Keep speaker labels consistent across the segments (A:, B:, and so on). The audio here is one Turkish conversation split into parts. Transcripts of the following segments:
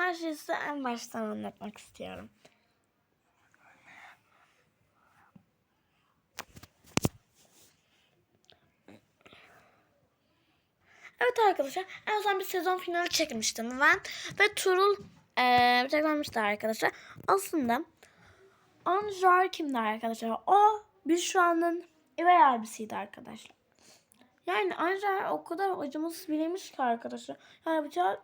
A: her şeyi size en baştan anlatmak istiyorum. Evet arkadaşlar en son bir sezon finali çekmiştim ben ve Turul eee çekmemişti arkadaşlar. Aslında Anjar kimdi arkadaşlar? O Büşra'nın üvey abisiydi arkadaşlar. Yani Anjar o kadar acımasız biriymiş ki arkadaşlar. Yani bıçağı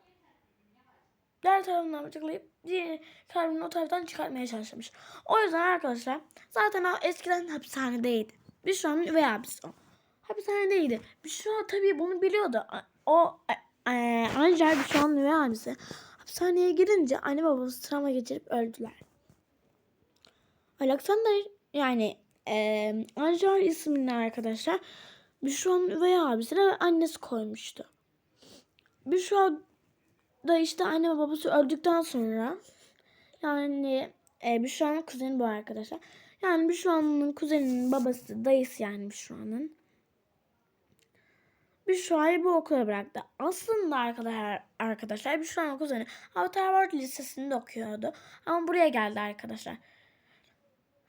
A: diğer tarafından bıçaklayıp diğer kalbini o taraftan çıkartmaya çalışmış. O yüzden arkadaşlar zaten o eskiden hapishanedeydi. Büşra'nın üvey abisi o. Hapishanedeydi. Büşra tabii bunu biliyordu. O e, e, Anjar Büşra'nın üvey abisi. Hapishaneye girince anne babası travma geçirip öldüler. Alexander yani e, Anjar ismini arkadaşlar Büşra'nın üvey abisine annesi koymuştu. Büşra da işte anne ve babası öldükten sonra yani e, Büşra'nın kuzeni bu arkadaşlar. Yani Büşra'nın kuzeninin babası dayısı yani Büşra'nın. Büşra'yı bu okula bıraktı. Aslında arkadaşlar, arkadaşlar Büşra'nın kuzeni Avatar World Lisesi'nde okuyordu. Ama buraya geldi arkadaşlar.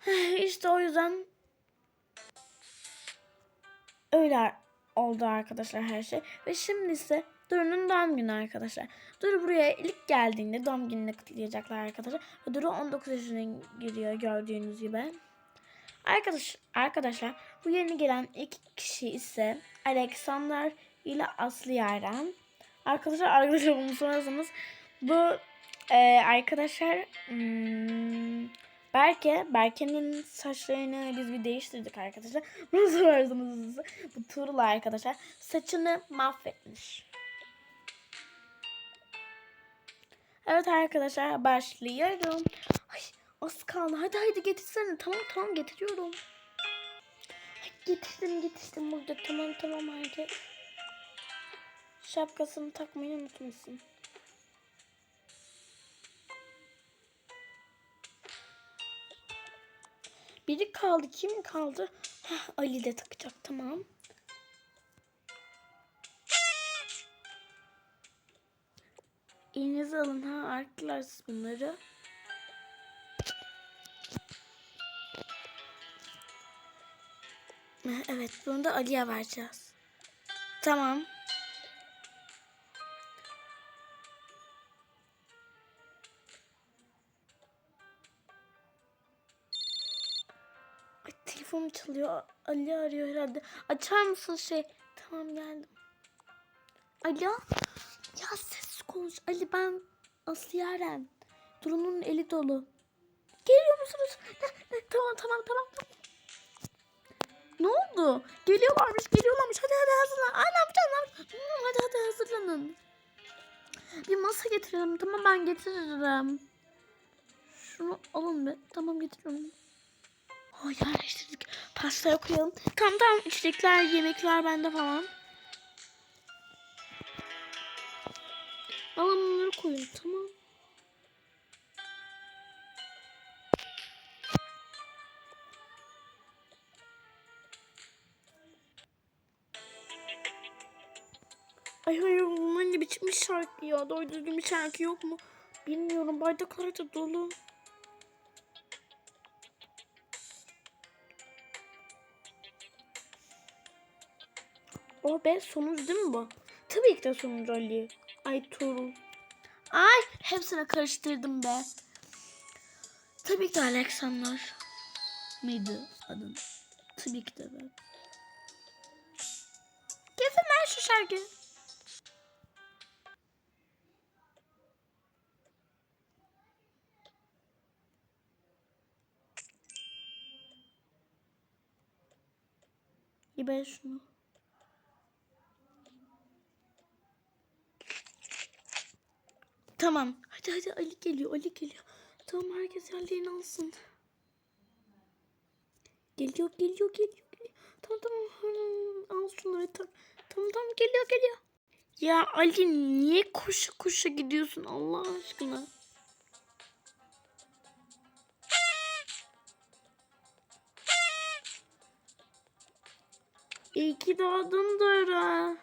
A: İşte o yüzden öyle oldu arkadaşlar her şey. Ve şimdi ise Duru'nun doğum günü arkadaşlar. Duru buraya ilk geldiğinde doğum gününü kutlayacaklar arkadaşlar. Duru 19 yaşına giriyor gördüğünüz gibi. Arkadaş, arkadaşlar bu yeni gelen ilk kişi ise Alexander ile Aslı Yaren. Arkadaşlar arkadaşlar bunu sorarsanız bu e, arkadaşlar hmm, Berke, Berke'nin saçlarını biz bir değiştirdik arkadaşlar. Bunu sorarsanız bu Tuğrul arkadaşlar saçını mahvetmiş. Evet arkadaşlar başlıyorum. Ay az kaldı. Hadi hadi getirsene. Tamam tamam getiriyorum. Ay, getirdim getirdim burada. Tamam tamam hadi. Şapkasını takmayı unutmuşsun. Biri kaldı. Kim kaldı? Heh, Ali de takacak. Tamam. İğnenizi alın ha. Siz bunları. Heh, Evet. Bunu da Ali'ye vereceğiz. Tamam. Ay, telefonum çalıyor. Ali arıyor herhalde. Açar mısın şey? Tamam geldim. Alo? Ya ses konuş. Ali ben Aslı Yaren. Duru'nun eli dolu. Geliyor musunuz? Tamam tamam tamam. Ne oldu? Geliyorlarmış geliyorlarmış. Hadi hadi hazırlan. Ne yapacağız? Hmm, Hadi hadi hazırlanın. Bir masa getiriyorum. Tamam ben getiririm. Şunu alın be. Tamam getiriyorum. Oh, yerleştirdik. Pastaya koyalım. Tamam tamam içecekler, yemekler bende falan. Alın bunları koyun tamam. Ay hayır bunların biçim bir şarkı ya. Doğru düzgün bir şarkı yok mu? Bilmiyorum bardaklar da dolu. O be sonuncu değil mi bu? Tabii ki de sonuncu Ali. Ay Tuğrul. Ay hepsine karıştırdım be. Tabii ki de Alexander. Mıydı adın? Tabii ki de ben. Kesin ben şu şarkıyı. Ben şunu. Tamam. Hadi hadi Ali geliyor. Ali geliyor. Tamam herkes yerlerini alsın. Geliyor geliyor geliyor. geliyor. Tamam tamam. Hmm, Al şunları tak. Tamam tamam geliyor geliyor. Ya Ali niye koşu koşu gidiyorsun Allah aşkına? İyi ki doğdun Dora.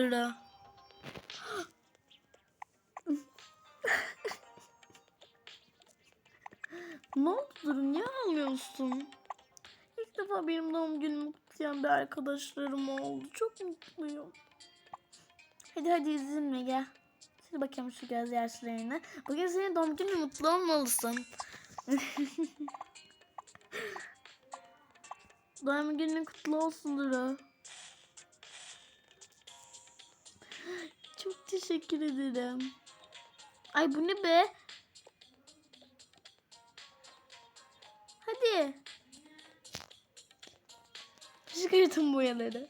A: Duru. ne? Niye ağlıyorsun? İlk defa benim doğum günümü kutlayan bir arkadaşlarım oldu. Çok mutluyum. Hadi hadi üzülme gel. Sil bakayım şu gözyaşlarını. Bugün senin doğum günün mutlu olmalısın. doğum günün kutlu olsun Duru. Çok teşekkür ederim. Ay bu ne be? Hadi. Çıkartın boyaları.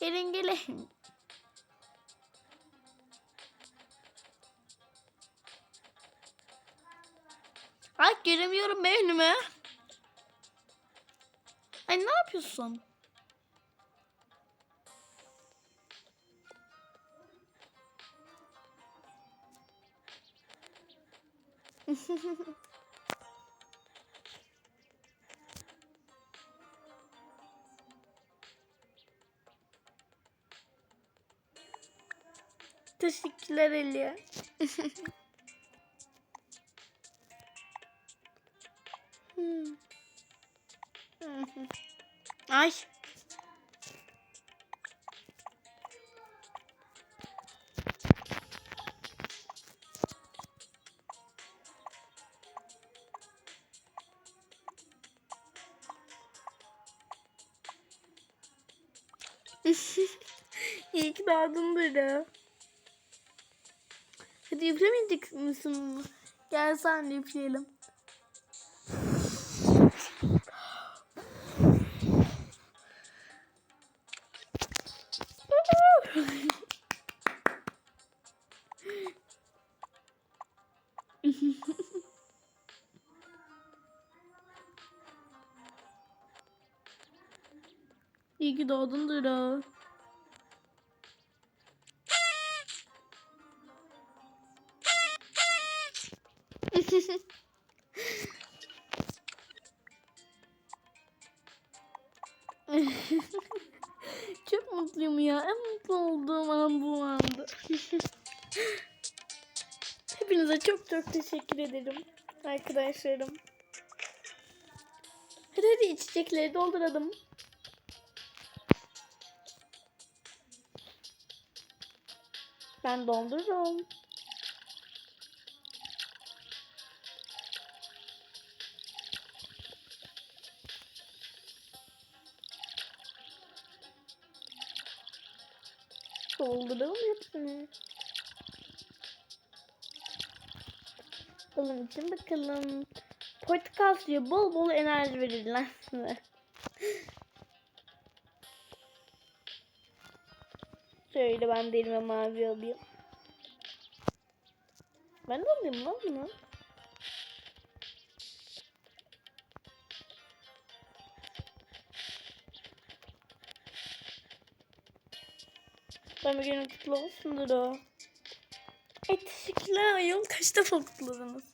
A: Gelin gelin. Ay göremiyorum ben önümü. Ay ne yapıyorsun? Teşekkürler Elia. Hmm. Ay. Doğdun Duru. Hadi üflemeyecek misin? Gel sen de üfleyelim. İyi ki doğdun Duru. Çok mutluyum ya. En mutlu olduğum an bu andı. Hepinize çok çok teşekkür ederim arkadaşlarım. Hadi hadi içecekleri dolduralım. Ben doldururum. Dolduralım hepsini. Balım için bakalım. Portakal suyu bol bol enerji verirler size. Şöyle ben de elime mavi alayım. Ben de alayım lan bunu. Ben bir günün kutlu olsundur o. E teşekkürler ayol. Kaç defa kutladınız?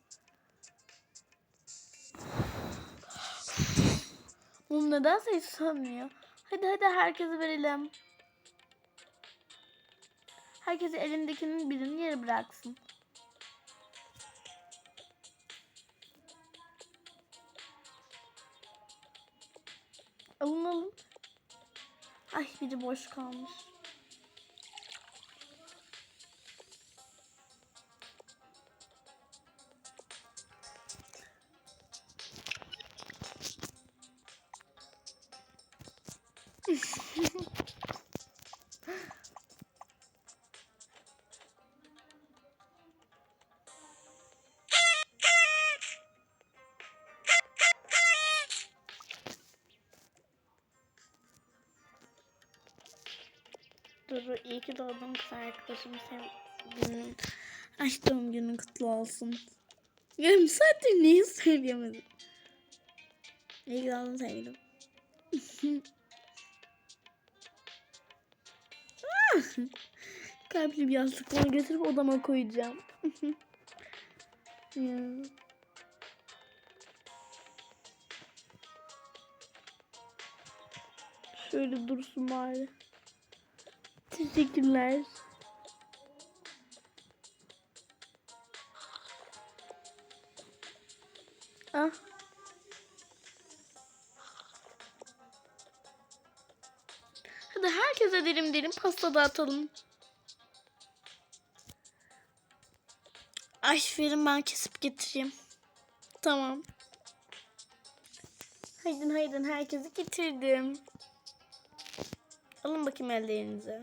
A: Mum nedense hiç sönmüyor. Hadi hadi herkese verelim. Herkes elindekinin birini yere bıraksın. Alın alın. Ay biri boş kalmış. Duru iyi ki doğdun kız arkadaşım. Sevginin aşk doğum günün kutlu olsun. Yarım saattir neyi söyleyemedim. İyi ki doğdun sevgilim. Kalpli bir yastıkları götürüp odama koyacağım. Şöyle dursun bari. Teşekkürler. Ah. Hadi herkese dilim dilim pasta dağıtalım. Ay verin ben kesip getireyim. Tamam. Haydin haydin herkesi getirdim. Alın bakayım ellerinize.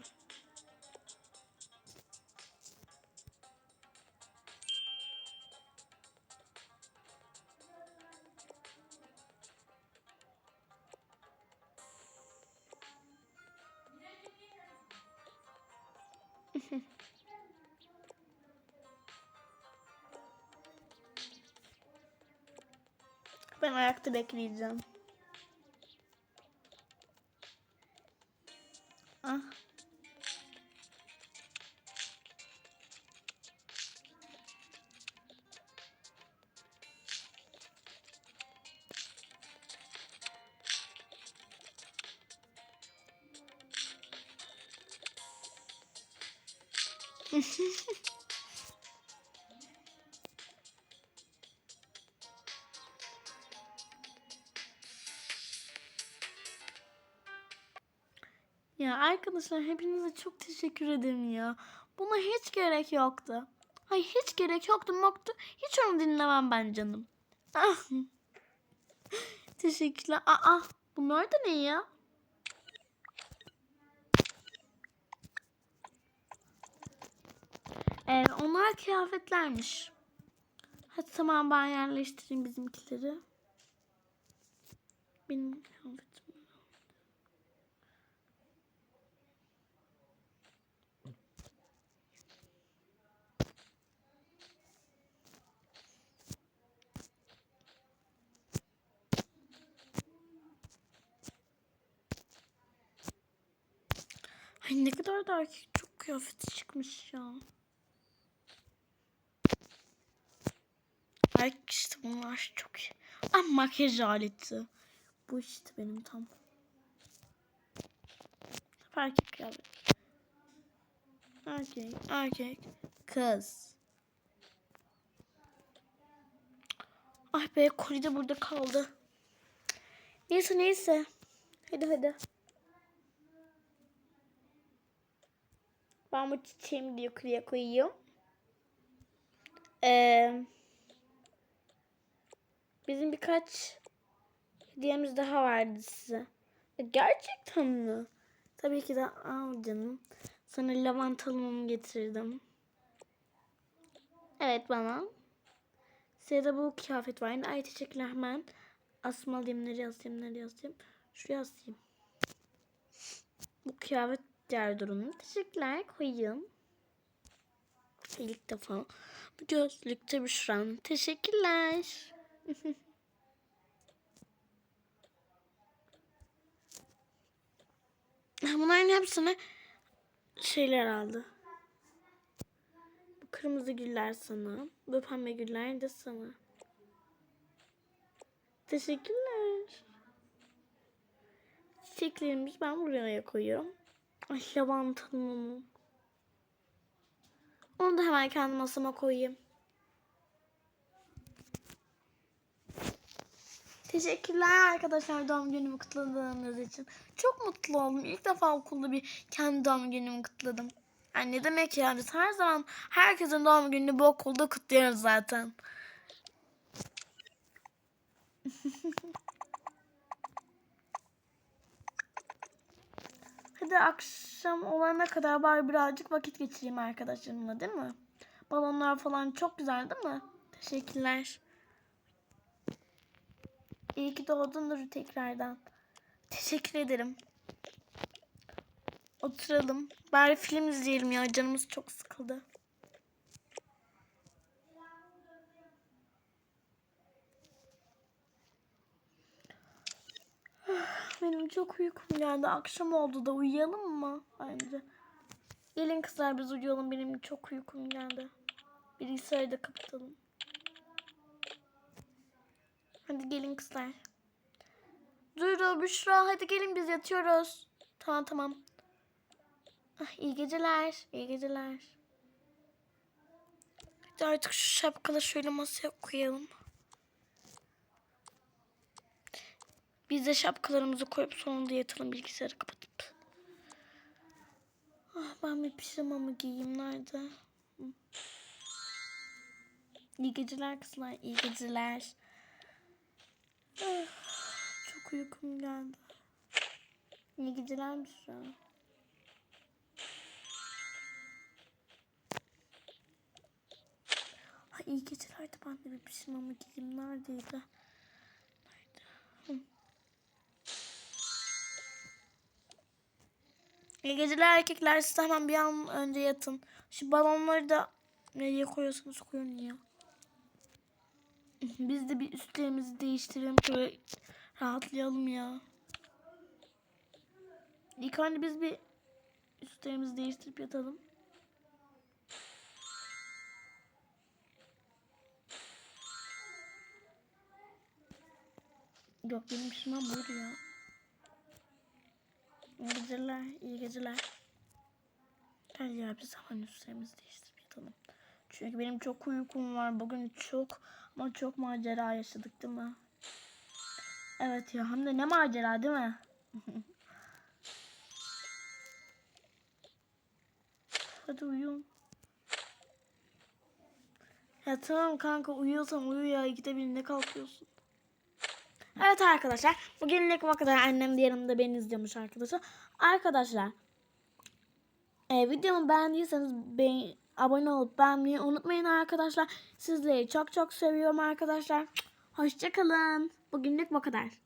A: Ben ayakta bekleyeceğim. Ya arkadaşlar hepinize çok teşekkür ederim ya. Buna hiç gerek yoktu. Ay hiç gerek yoktu moktu. Hiç onu dinlemem ben canım. Ah. Teşekkürler. Aa, bunlar da ne ya? Ee, onlar kıyafetlermiş. Hadi tamam ben yerleştireyim bizimkileri. Benim kıyafetim. Ay ne kadar da erkek çok kıyafeti çıkmış ya. Ay işte bunlar çok iyi. Ah makyaj aleti. Bu işte benim tam. Erkek kıyafet. Erkek, erkek, kız. Ay be koli de burada kaldı. Neyse neyse. Hadi hadi. Ben bu çiçeğimi de yukarıya koyayım. Ee, bizim birkaç hediyemiz daha vardı size. E, Gerçekten mi? Tabii ki de al canım. Sana lavantalımı getirdim. Evet bana. Size de bu kıyafet var. Ay teşekkürler hemen. Asmalıyım nereye asayım nereye asayım. Şuraya asayım. Bu kıyafet diğer durumu. Teşekkürler koyayım. İlk defa. Bu gözlükte bir şuran. Teşekkürler. Bunların hepsini şeyler aldı. Bu kırmızı güller sana. Bu pembe güller de sana. Teşekkürler. Çiçeklerimizi ben buraya koyuyorum. Ay lavantanın onu. Onu da hemen kendi masama koyayım. Teşekkürler arkadaşlar doğum günümü kutladığınız için. Çok mutlu oldum. İlk defa okulda bir kendi doğum günümü kutladım. Yani ne demek yani biz her zaman herkesin doğum gününü bu okulda kutluyoruz zaten. Hadi akşam olana kadar bari birazcık vakit geçireyim arkadaşlarımla değil mi? Balonlar falan çok güzel değil mi? Teşekkürler. İyi ki doğdun Nuri tekrardan. Teşekkür ederim. Oturalım. Bari film izleyelim ya. Canımız çok sıkıldı. Benim çok uykum geldi. Akşam oldu da uyuyalım mı? Bence. Gelin kızlar biz uyuyalım. Benim çok uykum geldi. Bilgisayarı da kapatalım. Hadi gelin kızlar. Duyuru Büşra hadi gelin biz yatıyoruz. Tamam tamam. Ah, iyi geceler. iyi geceler. Hadi artık şu şapkaları şöyle masaya koyalım. Biz de şapkalarımızı koyup sonunda yatalım bilgisayarı kapatıp. Ah, ben bir pijamamı giyeyim. Nerede? İyi geceler kızlar. iyi geceler. Ah, çok uykum geldi. İyi geceler Büşra. Ay iyi gecelerdi ben de bir pijamamı giyeyim. Neredeydi? Nerede? Hı. İyi geceler erkekler. Siz hemen bir an önce yatın. Şu balonları da nereye koyuyorsanız koyun ya. Biz de bir üstlerimizi değiştirelim. Şöyle rahatlayalım ya. İlk önce biz bir üstlerimizi değiştirip yatalım. Yok benim pişman buydu ya. İyi geceler, iyi geceler. Gel ya biz hemen üstlerimizi değiştirip yatalım. Çünkü benim çok uykum var. Bugün çok ama çok macera yaşadık değil mi? Evet ya hem de ne macera değil mi? Hadi uyuyun. Ya tamam kanka uyuyorsan uyu ya. İkide bir ne kalkıyorsun? Evet arkadaşlar. Bugünlük bu kadar. Annem de yanımda beni izliyormuş arkadaşlar. Arkadaşlar. E, videomu beğendiyseniz beğen, abone olup beğenmeyi unutmayın arkadaşlar. Sizleri çok çok seviyorum arkadaşlar. Hoşçakalın. Bugünlük bu kadar.